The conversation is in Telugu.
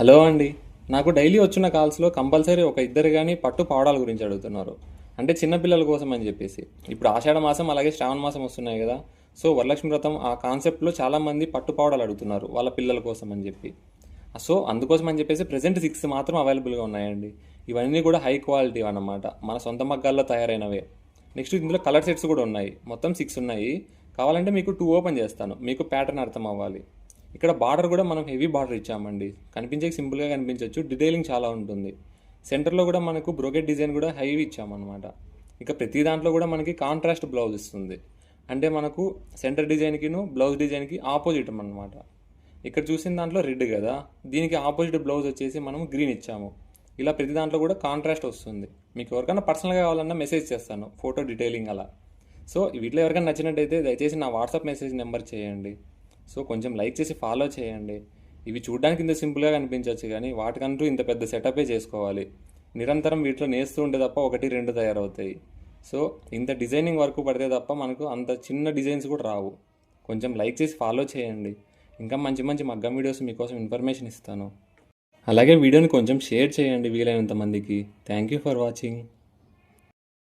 హలో అండి. నాకు డైలీ వచ్చిన కాల్స్లో కంపల్సరీ ఒక ఇద్దరు కానీ పట్టు పావడాల గురించి అడుగుతున్నారు. అంటే చిన్నపిల్లల కోసం అని చెప్పేసి. ఇప్పుడు ఆషాఢ మాసం అలాగే శ్రావణ మాసం వస్తున్నాయి కదా. సో వరలక్ష్మి వ్రతం ఆ కాన్సెప్ట్లో చాలామంది పట్టు పావడాలు అడుగుతున్నారు వాళ్ళ పిల్లల కోసం అని చెప్పి. సో అందుకోసం అని చెప్పేసి ప్రజెంట్ సిక్స్ మాత్రం అవైలబుల్గా ఉన్నాయండి. ఇవన్నీ కూడా హై క్వాలిటీ అన్నమాట. మన సొంత మగ్గాల్లో తయారైనవే. నెక్స్ట్ ఇందులో కలర్ సెట్స్ కూడా ఉన్నాయి. మొత్తం సిక్స్ ఉన్నాయి. కావాలంటే మీకు టూ ఓపెన్ చేస్తాను. మీకు ప్యాటర్న్ అర్థం అవ్వాలి. ఇక్కడ బార్డర్ కూడా మనం హెవీ బార్డర్ ఇచ్చామండి. కనిపించే సింపుల్గా కనిపించవచ్చు డిటైలింగ్ చాలా ఉంటుంది. సెంటర్లో కూడా మనకు బ్రోకెట్ డిజైన్ కూడా హైవీ ఇచ్చామన్నమాట. ఇక ప్రతి దాంట్లో కూడా మనకి కాంట్రాస్ట్ బ్లౌజ్ ఇస్తుంది. అంటే మనకు సెంటర్ డిజైన్కిను బ్లౌజ్ డిజైన్కి ఆపోజిట్ అనమాట ఇక్కడ చూసిన దాంట్లో రెడ్ కదా. దీనికి ఆపోజిట్ బ్లౌజ్ వచ్చేసి మనం గ్రీన్ ఇచ్చాము. ఇలా ప్రతి దాంట్లో కూడా కాంట్రాస్ట్ వస్తుంది. మీకు ఎవరికైనా పర్సనల్గా కావాలన్నా మెసేజ్ చేస్తాను. ఫోటో డీటెయిలింగ్ అలా. సో వీటిలో ఎవరికైనా నచ్చినట్టయితే దయచేసి నా వాట్సాప్ మెసేజ్ నెంబర్ చేయండి. సో కొంచెం లైక్ చేసి ఫాలో చేయండి. ఇవి చూడడానికి ఇంత సింపుల్గా కనిపించవచ్చు కానీ వాటికంటూ ఇంత పెద్ద సెటపే చేసుకోవాలి. నిరంతరం వీటిలో నేస్తూ ఉంటే తప్ప ఒకటి రెండు తయారవుతాయి. సో ఇంత డిజైనింగ్ వర్క్ పడితే తప్ప మనకు అంత చిన్న డిజైన్స్ కూడా రావు. కొంచెం లైక్ చేసి ఫాలో చేయండి. ఇంకా మంచి మంచి మగ్గం వీడియోస్ మీకోసం ఇన్ఫర్మేషన్ ఇస్తాను. అలాగే వీడియోని కొంచెం షేర్ చేయండి వీలైనంత మందికి. Thank you for watching.